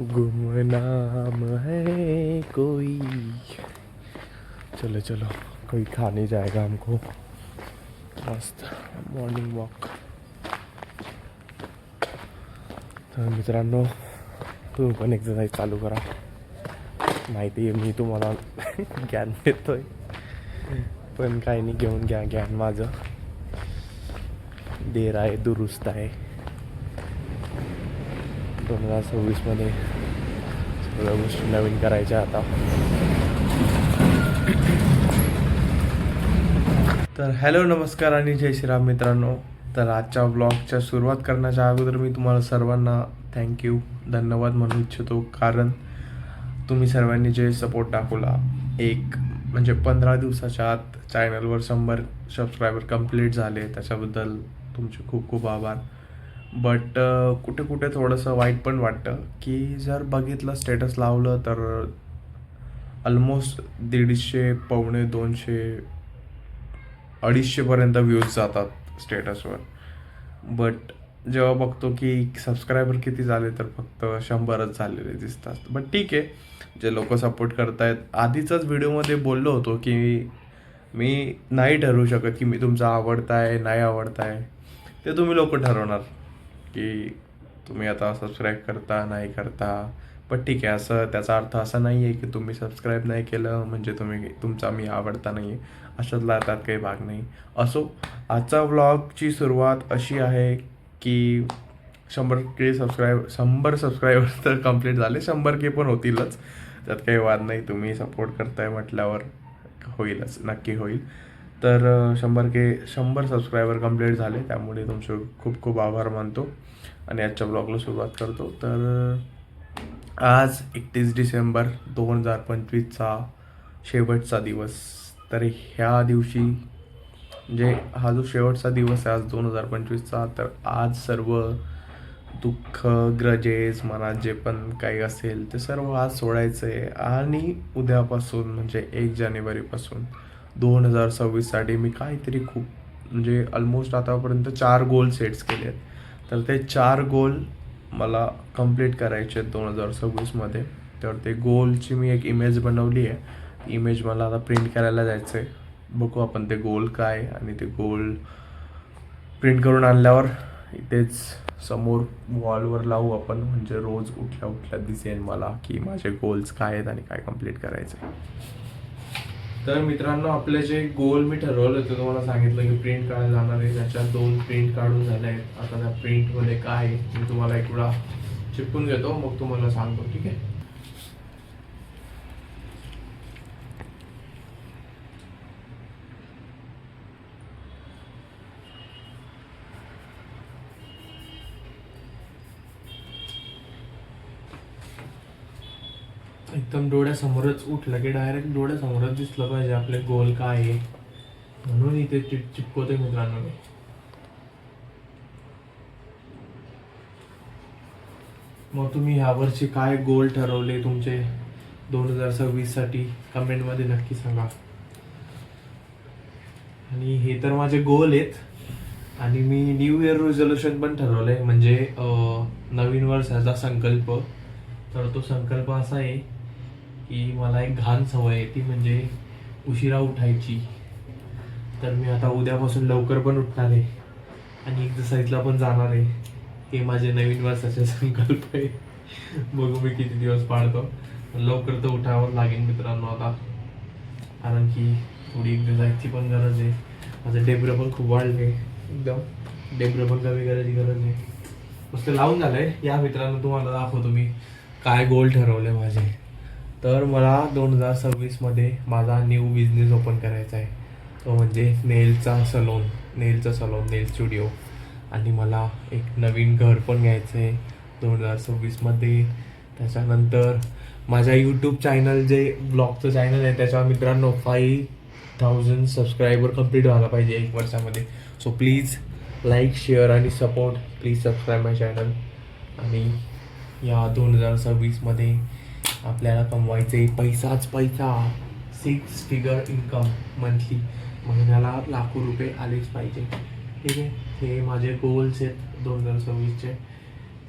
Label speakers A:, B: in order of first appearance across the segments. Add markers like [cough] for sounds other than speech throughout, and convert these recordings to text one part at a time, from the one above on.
A: गुमनाम है कोई। चलो चलो कोई खाने जाएगा हमको। मस्त मॉर्निंग वॉक तर मित्रांनो तुम्ही पण एक्सरसाइज चालू करा. माहिती आहे मी तुम्हाला [laughs] ज्ञान देतोय. पण काही नाही घेऊन घ्या ज्ञान माझं. देर आहे दुरुस्त आहे. दोन हजार सव्वीसमध्ये सगळ्या गोष्टी नवीन करायच्या आता. तर हॅलो नमस्कार आणि जय श्रीराम मित्रांनो. तर आजच्या ब्लॉगच्या सुरुवात करण्याच्या अगोदर मी तुम्हाला सर्वांना थँक्यू धन्यवाद म्हणू इच्छितो. कारण तुम्ही सर्वांनी जे सपोर्ट दाखवला एक म्हणजे पंधरा दिवसाच्या आत चॅनलवर शंभर सबस्क्रायबर कंप्लीट झाले. त्याच्याबद्दल तुमचे खूप खूप आभार. बट uh, कुठे कुठे थोडंसं वाईट पण वाटतं की जर बघितलं स्टेटस लावलं तर ऑलमोस्ट दीडशे पावणे दोनशे अडीचशेपर्यंत व्ह्यूज जातात स्टेटसवर बट जेव्हा बघतो की सबस्क्रायबर किती झाले तर फक्त शंभरच झालेले दिसतात. बट ठीक आहे जे लोक सपोर्ट करतायत. आधीचाच व्हिडिओमध्ये बोललो होतो की मी नाही ठरवू शकत की मी तुमचा आवडताय नाही आवडताय. ते तुम्ही लोक ठरवणार. की तुम्ही आता सबस्क्राईब करता नाही करता. पण ठीक आहे असं त्याचा अर्थ असा नाही आहे की तुम्ही सबस्क्राईब नाही केलं म्हणजे तुम्ही तुमचा मी आवडता नाही आहे. अशातला त्यात काही भाग नाही. असो आजचा व्लॉगची सुरुवात अशी आहे की शंभर के सबस्क्राईब शंभर सबस्क्रायबर तर कंप्लीट झाले. शंभर के पण होतीलच. त्यात काही वाद नाही. तुम्ही सपोर्ट करताय म्हटल्यावर होईलच. नक्की होईल. तर शंभर के शंभर सबस्क्रायबर कंप्लीट झाले. त्यामुळे तुमचे खूप खूप आभार मानतो आणि आजच्या ब्लॉगला सुरुवात करतो. तर आज एकतीस डिसेंबर दोन हजार पंचवीसचा शेवटचा दिवस. तर ह्या दिवशी म्हणजे हा जो शेवटचा दिवस आहे आज दोन हजार पंचवीसचा तर आज सर्व दुःख ग्रजेस मनात जे पण काही असेल ते सर्व आज सोडायचं आहे आणि उद्यापासून म्हणजे एक जानेवारीपासून दोन हजार सव्वीससाठी मी काहीतरी खूप म्हणजे ऑलमोस्ट आतापर्यंत चार गोल सेट्स केले आहेत. तर ते चार गोल मला कंप्लीट करायचे आहेत दोन हजार सव्वीसमध्ये तर ते गोलची मी एक इमेज बनवली आहे. इमेज मला आता प्रिंट करायला जायचं आहे बघू आपण ते गोल काय आणि ते गोल प्रिंट करून आणल्यावर इथेच समोर वॉलवर लावू आपण. म्हणजे रोज उठल्या उठल्या दिसेल मला की माझे गोल्स काय आहेत आणि काय कंप्लीट करायचं आहे तर मित्रांनो आपले जे गोल मी ठरवलं होतं तुम्हाला सांगितलं की प्रिंट काढायला जाणार आहे. त्याच्यात दोन प्रिंट काढून झाले आहेत. आता त्या प्रिंटमध्ये काय आहे मी तुम्हाला एक वेळा चिपकून घेतो मग तुम्हाला सांगतो ठीक आहे? एकदम डोळ्यासमोरच उठलं की डायरेक्ट डोळ्यासमोरच दिसलं पाहिजे आपले गोल काय आहे. म्हणून इथे चिप चिपकवते मित्रांनो मी. मग तुम्ही ह्यावर्षी काय गोल ठरवले तुमचे? दोन हजार सव्वीससाठी कमेंटमध्ये नक्की सांगा. आणि हे तर माझे गोल आहेत. आणि मी न्यू इयर रिझोल्युशन पण ठरवलंय. म्हणजे नवीन वर्षाचा संकल्प. तर तो संकल्प असा आहे की मला एक घाण सवय आहे ती म्हणजे उशिरा उठायची. तर मी आता उद्यापासून लवकर पण उठणार आहे आणि एक्सरसाइजला पण जाणार आहे. हे माझे नवीन वर्षाचे संकल्प आहे. बघू मी किती दिवस पाळतो. लवकर तर उठावं लागेल मित्रांनो आता. कारण की थोडी एक्सरसाइजची पण गरज आहे. माझं डेब्र पण खूप वाढले एकदम. डेब्र पण कमी करायची गरज आहे. मस्त लावून झालंय. या मित्रांनो तुम्हाला दाखवतो मी. काय गोल ठरवले माझे. तर मला दोन हजार सव्वीसमध्ये माझा न्यू बिझनेस ओपन करायचा आहे. तो म्हणजे नेलचा सलोन नेलचा सलोन नेल स्टुडिओ आणि मला एक नवीन घर पण घ्यायचं आहे दोन हजार सव्वीसमध्ये. त्याच्यानंतर माझ्या यूट्यूब चॅनल जे ब्लॉगचं चॅनल आहे त्याच्यावर मित्रांनो फाईव्ह थाउजंड सबस्क्रायबर कंप्लीट व्हायला पाहिजे एक वर्षामध्ये. सो प्लीज लाईक शेअर आणि support please subscribe my channel आणि या दोन हजार सव्वीसमध्ये आपल्याला कमवायचे पैसाच पैसा. सिक्स फिगर इन्कम मंथली महिन्याला लाखो रुपये आलेच पाहिजे. ठीक आहे? हे माझे गोल्स आहेत दोन हजार सव्वीसचे.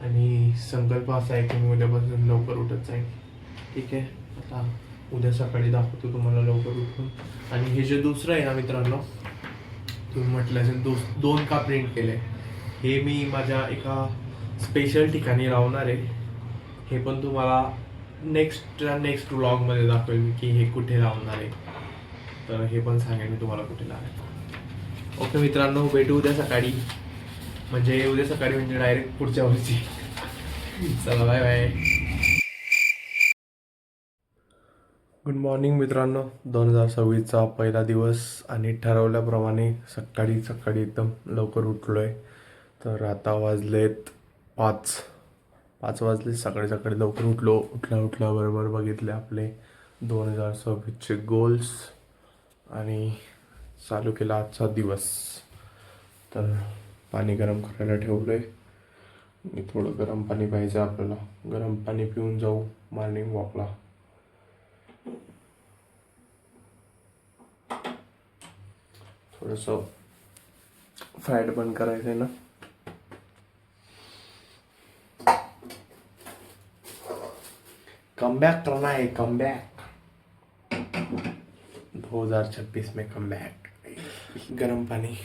A: आणि संकल्प असा आहे की मी उद्यापासून लवकर उठत जाईल ठीक आहे? आता उद्या सकाळी दाखवतो तुम्हाला लवकर उठून. आणि हे जे दुसरं आहे ना मित्रांनो तुम्ही म्हटलं असेल दो दोन का प्रिंट केले हे मी माझ्या एका स्पेशल ठिकाणी लावणार आहे. हे पण तुम्हाला नेक्स्ट नेक्स्ट व्लॉगमध्ये दाखवेल मी की हे कुठे लावणार आहे तर हे पण सांगेन मी तुम्हाला कुठे लावेल ओके मित्रांनो भेटू उद्या सकाळी. म्हणजे उद्या सकाळी म्हणजे डायरेक्ट पुढच्या वर्षी. चला बाय बाय गुड मॉर्निंग मित्रांनो. दोन हजार सव्वीसचा पहिला दिवस आणि ठरवल्याप्रमाणे सकाळी सकाळी एकदम लवकर उठलो आहे तर आता वाजलेत पाच. पाच वाजले सकाळी सकाळी लवकर उठलो. उठल्या उठल्या बरोबर बघितले आपले दोन हजार सव्वीसचे गोल्स आणि चालू केला आजचा दिवस. तर पाणी गरम करायला ठेवलं आहे आणि थोडं गरम पाणी पाहिजे आपल्याला. गरम पाणी पिऊन जाऊ. मॉर्निंग वॉकला थोडंसं फॅट पण करायचं आहे ना. कम बैक करना है कम बैक 2026 में कम बैक गर्म पानी.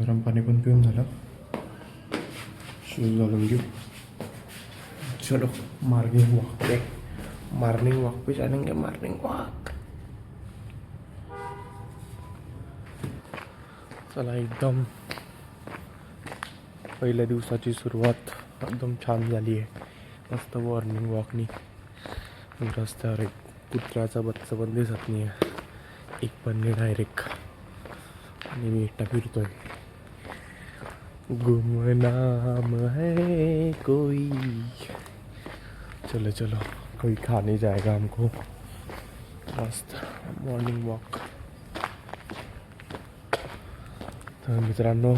A: गरम पाणी पण पिऊन झालं शूज़ घालून घेऊ चलो मॉर्निंग वॉक पे मॉर्निंग वॉक पे जाएंगे मॉर्निंग वॉक चला एकदम पहिल्या दिवसाची सुरुवात एकदम छान झाली आहे मस्त मॉर्निंग वॉकनी रस्त्यावर एक कुत्र्याचा बच्चा पण दिसत नाही आहे एक पण नाही डायरेक्ट आणि मी एकटा फिरतोय गुमनाम है कोई चलो चलो। कोई खा नहीं जाएगा हमको। मस्त मॉर्निंग वॉक तर मित्रांनो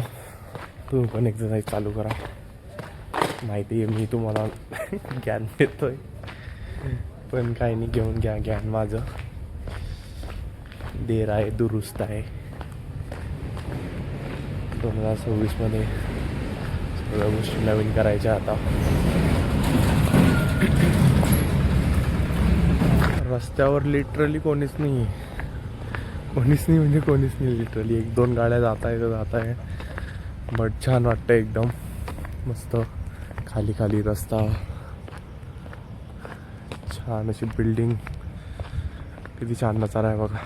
A: तुम्ही पण एक्सरसाइज चालू करा। माहिती आहे मी तुम्हाला [laughs] ज्ञान देतोय. पण काही नाही घेऊन घ्या ज्ञान माझं. देर आहे दुरुस्त आहे. दोन हजार सव्वीसमध्ये सगळ्या गोष्टी नवीन करायच्या आता. रस्त्यावर लिटरली कोणीच नाही आहे कोणीच नाही म्हणजे कोणीच नाही लिटरली एक दोन गाड्या जात आहे तर जात आहे बट छान वाटतं एकदम. मस्त. खाली खाली रस्ता. छान अशी बिल्डिंग किती छान नजारा आहे बघा.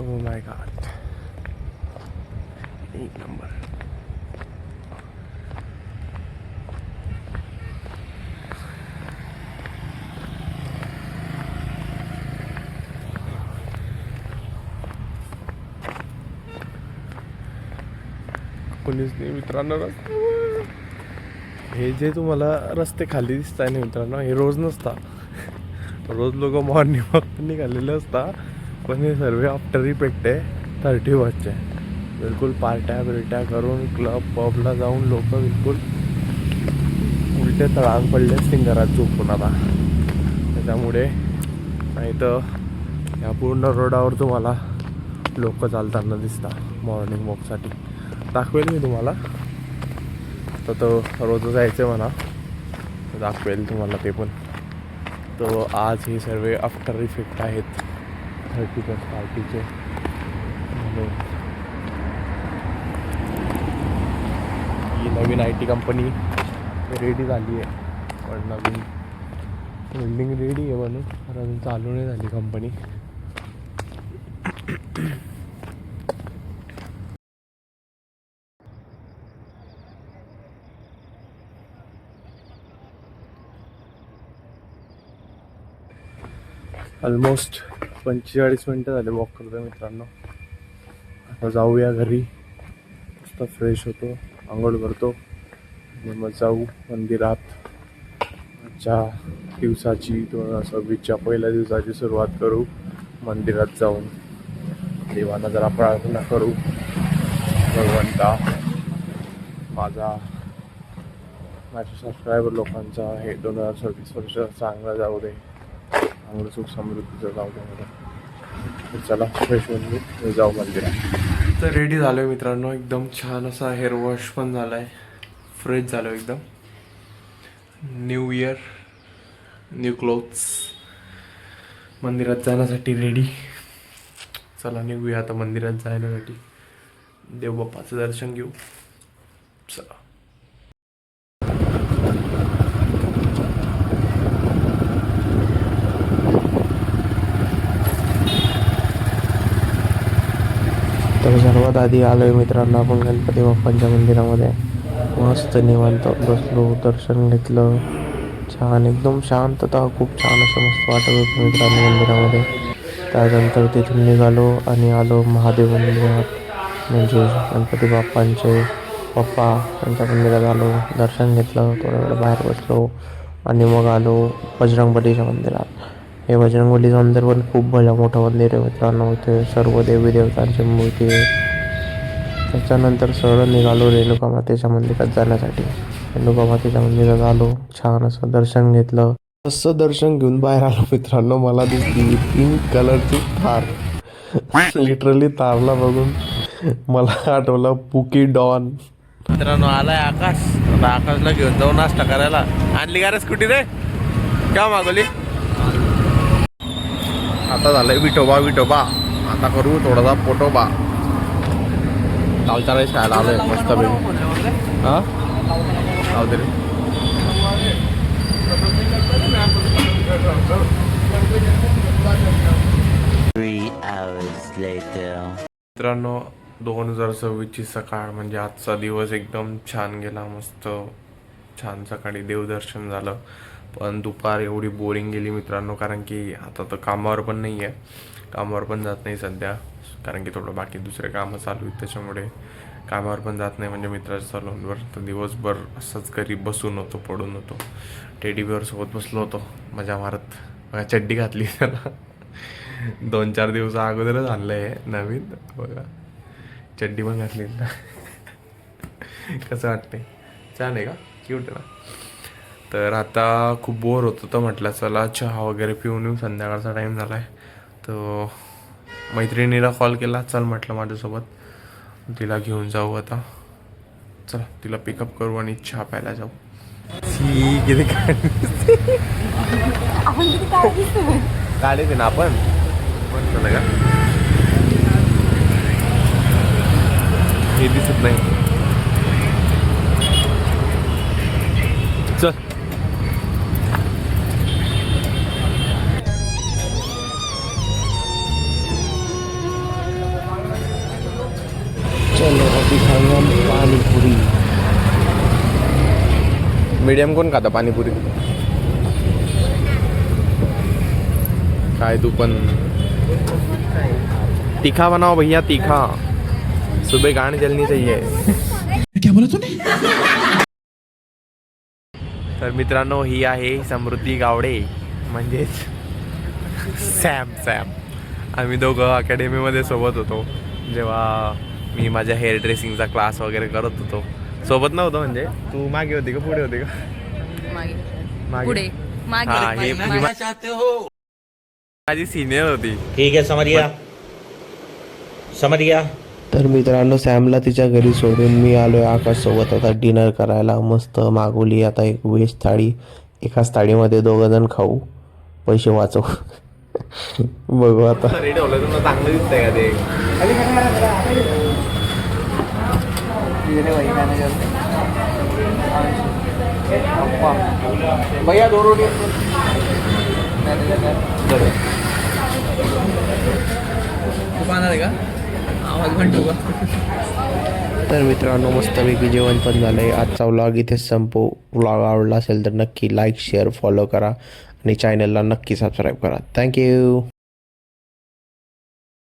A: ओ माय गॉड एक नंबर. कोणीच नाही मित्रांनो रस्त्यावर हे जे तुम्हाला रस्ते खाली दिसत आहे ना मित्रांनो हे रोज नसता. रोज लोक मॉर्निंग वॉक निघालेले असता पण हे सर्व आफ्टर इफेक्ट आहे थर्टी वॉचचे बिलकुल पार्ट्या बिरट्या करून क्लब पबला जाऊन लोक बिलकुल उलटे तळांग पडले सिंगरात झोपून आता. त्याच्यामुळे नाही तर या पूर्ण रोडावर तुम्हाला लोक चालताना दिसतात मॉर्निंग वॉकसाठी दाखवेल मी तुम्हाला. तर तो रोज जायचं म्हणा. दाखवेल तुम्हाला ते पण. तो आज हे सर्व आफ्टर इफेक्ट आहेत. थर्टी प्लस पार्टीचे म्हणून ही नवीन आय टी कंपनी रेडी झाली आहे. पण नवीन बिल्डिंग रेडी आहे म्हणून. पण अजून चालू नाही झाली कंपनी ऑलमोस्ट पंचेचाळीस मिनटं झाले वॉक करतो मित्रांनो. आता जाऊया घरी. मस्त फ्रेश होतो. आंघोळ करतो. आणि मग जाऊ मंदिरात. आजच्या दिवसाची दोन हजार सव्वीसच्या पहिल्या दिवसाची सुरुवात करू. मंदिरात जाऊन. देवांना जरा प्रार्थना करू. भगवंता माझा माझ्या सबस्क्रायबर लोकांचा हे दोन हजार सव्वीस वर्ष चांगलं जाऊ दे. चांगलं सुख समृद्धीचं जाऊ दे तर चला फ्रेश होऊन मी जाऊ मंदिरात. तर रेडी झालो आहे मित्रांनो एकदम छान असा हेअर वॉश पण झाला आहे फ्रेश झालो एकदम. न्यू इयर न्यू क्लोथ्स मंदिरात जाण्यासाठी रेडी चला निघूया आता मंदिरात जाण्यासाठी. देवबाप्पाचं दर्शन घेऊ. चला.
B: तर सर्वात आधी आलो आहे मित्रांनो आपण गणपती बाप्पांच्या मंदिरामध्ये. मस्त निवांत बसलो दर्शन घेतलं. छान एकदम शांतता खूप छान असं मस्त वाटत होतं मित्रांनो मंदिरामध्ये. त्यानंतर तिथून निघालो आणि आलो महादेव मंदिरात. म्हणजे गणपती बाप्पांचे पप्पा त्यांच्या मंदिरात आलो दर्शन घेतलं थोडा वेळ बाहेर बसलो आणि मग आलो बजरंगबलीच्या मंदिरात. हे बजरंगबलीचं मंदिर पण खूप भला मोठं मंदिर आहे मित्रांनो. इथे सर्व देवी देवतांची मूर्ती आहे. त्याच्यानंतर सरळ निघालो रेणुका मातेच्या मंदिरात जाण्यासाठी. रेणुका मातेच्या मंदिरात आलो. छान असं दर्शन घेतलं. तसं दर्शन घेऊन बाहेर आलो मित्रांनो. मला दिसली पिंक कलरची थार. लिटरली तारला बघून. मला आठवलं पुकी डॉन
A: मित्रांनो आलाय आकाश. आता आकाशला घेऊन जाऊ नाश्ता करायला. आणली का रे स्कूटी रे? का मागवली? आता झालंय विठोबा विठोबा. आता करू थोडासा पोटोबा. लावताना रे शाळेला आलोय मस्त बी हा? जाऊ रे. मित्रांनो दोन हजार सव्वीसची सकाळ म्हणजे आजचा दिवस एकदम छान गेला मस्त. छान सकाळी देवदर्शन झालं. पण दुपार एवढी बोरिंग गेली मित्रांनो कारण की आता तर कामावर पण नाही आहे कामावर पण जात नाही सध्या कारण की थोडं बाकी दुसरे कामं चालू आहेत त्याच्यामुळे. कामावर पण जात नाही म्हणजे मित्राच्या सलूनवर तर दिवसभर असंच घरी बसून होतो पडून होतो. टेडी सोबत बसलो होतो मजा मारत. बघा चड्डी घातली त्याला. दोन चार दिवस अगोदरच आणलं आहे नवीन. बघा चड्डी पण घातली ना कसं वाटते छान आहे का? क्यूट आहे ना? तर आता खूप बोर होतो तर म्हटलं चला चहा वगैरे पिऊन येऊ. संध्याकाळचा टाईम झाला आहे तर मैत्रिणीला कॉल केला. चल म्हटलं माझ्यासोबत. तिला घेऊन जाऊ आता. चला तिला पिकअप करू आणि चहा प्यायला जाऊ. किती काढले ते ना आपण? पण झालं का? हे दिसत नाही. चल.
B: खाऊंगा पाणीपुरी.
A: मीडियम कोण खाता पाणीपुरी? काय तू पण. तीखा बनाओ भैया तीखा. सुबह गाड़ी जलनी चाहिए.
C: क्या बोला तूने?
A: तर मित्रांनो ही आहे समृद्धी गावडे म्हणजेच सॅम सॅम. आम्ही दोघं अकॅडमीमध्ये सोबत होतो जेव्हा मी माझ्या हेअर ड्रेसिंगचा क्लास वगैरे करत होतो. सोबत नव्हतं म्हणजे. तू मागे होती का? पुढे होती का?
D: मागे.
A: मागे.
D: पुढे. मागे.
A: हा हे. ही माझी सिनियर होती.
E: ठीक है समझ गया समझ गया
B: तर मित्रांनो सॅमला तिच्या घरी सोडून मी आलोय आकाशसोबत. आता डिनर करायला मस्त मागवली. आता एक व्हेज थाळी एकाच थाळीमध्ये दोघं जण खाऊ. पैसे वाचव. [laughs] बघू आता.
A: चांगलं दिसतंय का ते? भैया दो रोटी
D: आवाज का
B: तर मित्रांनो मस्तपैकी जेवण पण झालंय. आजचा व्लॉग इथेच संपू. व्लॉग आवडला असेल तर नक्की लाईक शेअर फॉलो करा. आणि चॅनलला नक्की सबस्क्राईब करा. थँक्यू